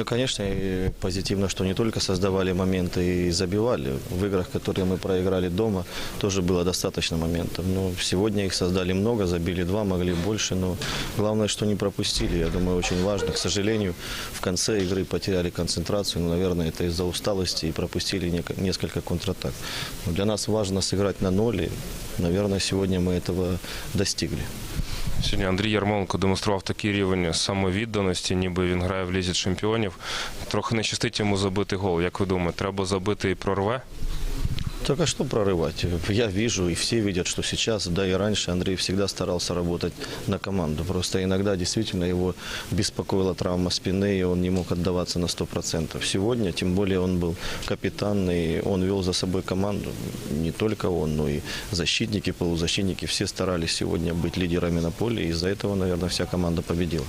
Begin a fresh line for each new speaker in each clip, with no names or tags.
Да, конечно, позитивно, что не только создавали моменты и забивали. В играх, которые мы проиграли дома, тоже было достаточно моментов. Но сегодня их создали много, забили два, могли больше. Но главное, что не пропустили. Я думаю, очень важно. К сожалению, в конце игры потеряли концентрацию. Ну, наверное, это из-за усталости и пропустили несколько контратак. Но для нас важно сыграть на ноль. И, наверное, сегодня мы этого достигли.
Сьогодні Андрій Ярмоленко демонстрував такий рівень самовідданості, ніби він грає в лізі чемпіонів. Трохи не щастить йому забити гол. Як ви думаєте, треба забити і прорве?
Так а что прорывать? Я вижу, и все видят, что сейчас, да и раньше Андрей всегда старался работать на команду. Просто иногда действительно его беспокоила травма спины, и он не мог отдаваться на 100%. Сегодня, тем более, он был капитан, и он вел за собой команду. Не только он, но и защитники, полузащитники. Все старались сегодня быть лидерами на поле, и из-за этого, наверное, вся команда победила.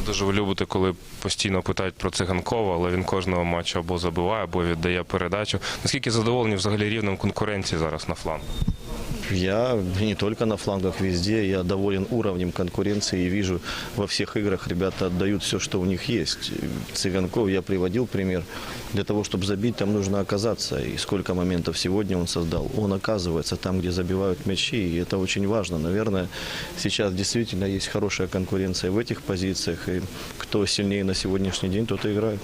Не Дуже ви любите, коли постійно питають про циганкова, але він кожного матчу або забиває, або віддає передачу. Наскільки задоволені взагалі рівнем конкуренції зараз на флангу?
Я не только на флангах, везде. Я доволен уровнем конкуренции и вижу во всех играх ребята отдают все, что у них есть. Цыганков я приводил пример. Для того, чтобы забить, там нужно оказаться. И сколько моментов сегодня он создал. Он оказывается там, где забивают мячи, и это очень важно. Наверное, сейчас действительно есть хорошая конкуренция в этих позициях. И кто сильнее на сегодняшний день, тот и играет.